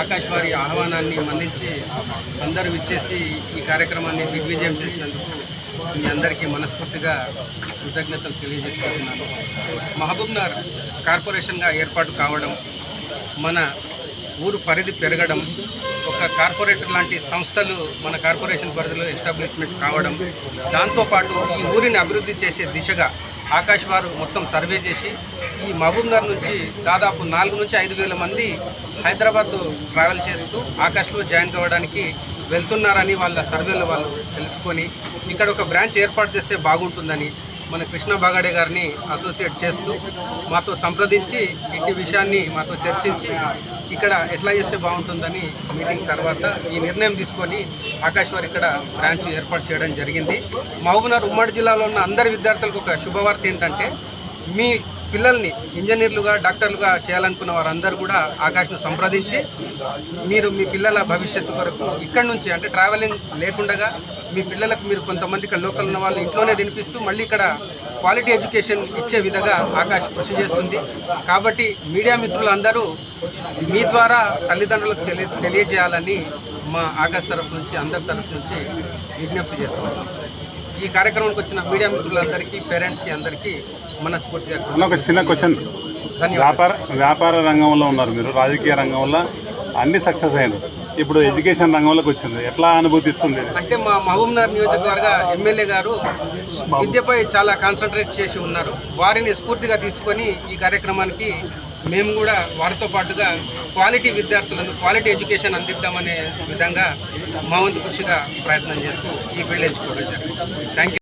ఆకాశవాణి ఆహ్వానాన్ని మన్నించి అందరూ విచ్చేసి ఈ కార్యక్రమాన్ని దిగ్విజయం చేసినందుకు మీ అందరికీ మనస్ఫూర్తిగా కృతజ్ఞతలు తెలియజేసుకుంటున్నాను. మహబూబ్నగర్ కార్పొరేషన్గా ఏర్పాటు కావడం మన ఊరు పరిధి పెరగడం ఒక కార్పొరేటర్ లాంటి సంస్థలు మన కార్పొరేషన్ పరిధిలో ఎస్టాబ్లిష్మెంట్ కావడం దాంతోపాటు ఈ ఊరిని అభివృద్ధి చేసే దిశగా ఆకాశ్ వారు మొత్తం సర్వే చేసి ఈ మహబూబ్నగర్ నుంచి దాదాపు నాలుగు నుంచి ఐదు వేల మంది హైదరాబాద్ ట్రావెల్ చేస్తూ ఆకాష్లో జాయిన్ కావడానికి వెళ్తున్నారని వాళ్ళ సర్వేలో వాళ్ళు తెలుసుకొని ఇక్కడ ఒక బ్రాంచ్ ఏర్పాటు చేస్తే బాగుంటుందని మన కృష్ణ బాగాడే గారిని అసోసియేట్ చేస్తూ మాతో సంప్రదించి ఇంటి విషయాన్ని మాతో చర్చించి ఇక్కడ ఎట్లా చేస్తే బాగుంటుందని మీటింగ్ తర్వాత ఈ నిర్ణయం తీసుకొని ఆకాశ్ ఇక్కడ బ్రాంచ్ ఏర్పాటు చేయడం జరిగింది. మహబూబ్నగర్ ఉమ్మడి జిల్లాలో ఉన్న అందరి విద్యార్థులకు ఒక శుభవార్త ఏంటంటే మీ పిల్లల్ని ఇంజనీర్లుగా డాక్టర్లుగా చేయాలనుకున్న వారందరూ కూడా ఆకాష్ను సంప్రదించి మీరు మీ పిల్లల భవిష్యత్తు కొరకు ఇక్కడ నుంచి అంటే ట్రావెలింగ్ లేకుండా మీ పిల్లలకు మీరు కొంతమంది ఇక్కడ లోకల్ ఉన్న వాళ్ళు ఇంట్లోనే తినిపిస్తూ మళ్ళీ ఇక్కడ క్వాలిటీ ఎడ్యుకేషన్ ఇచ్చే విధంగా ఆకాష్ కృషి చేస్తుంది. కాబట్టి మీడియా మిత్రులందరూ మీ ద్వారా తల్లిదండ్రులకు తెలియ తెలియజేయాలని మా ఆకాశ్ తరఫు నుంచి అందరి తరఫు నుంచి విజ్ఞప్తి చేస్తున్నాం. ఈ కార్యక్రమానికి వచ్చిన మీడియా మిత్రులందరికీ పేరెంట్స్కి అందరికీ మనస్ఫూర్తిగా ఒక చిన్న క్వశ్చన్. వ్యాపార వ్యాపార రంగంలో ఉన్నారు మీరు రాజకీయ రంగంలో. అన్ని సక్సెస్ అయ్యారు ఇప్పుడు ఎడ్యుకేషన్ రంగంలోకి వచ్చింది. ఎట్లా అనుభూతిస్తుంది? అంటే మా మహబూబ్నగర్ నియోజకవర్గ ఎమ్మెల్యే గారు విద్యపై చాలా కాన్సన్ట్రేట్ చేసి ఉన్నారు. వారిని స్ఫూర్తిగా తీసుకొని ఈ కార్యక్రమానికి మేము కూడా వారితో పాటుగా క్వాలిటీ విద్యార్థులను క్వాలిటీ ఎడ్యుకేషన్ అందిద్దామనే విధంగా మా వంతు కృషిగా ప్రయత్నం చేస్తూ ఈ ఫీల్డ్ ఎంచుకోవడం జరిగింది. Thank you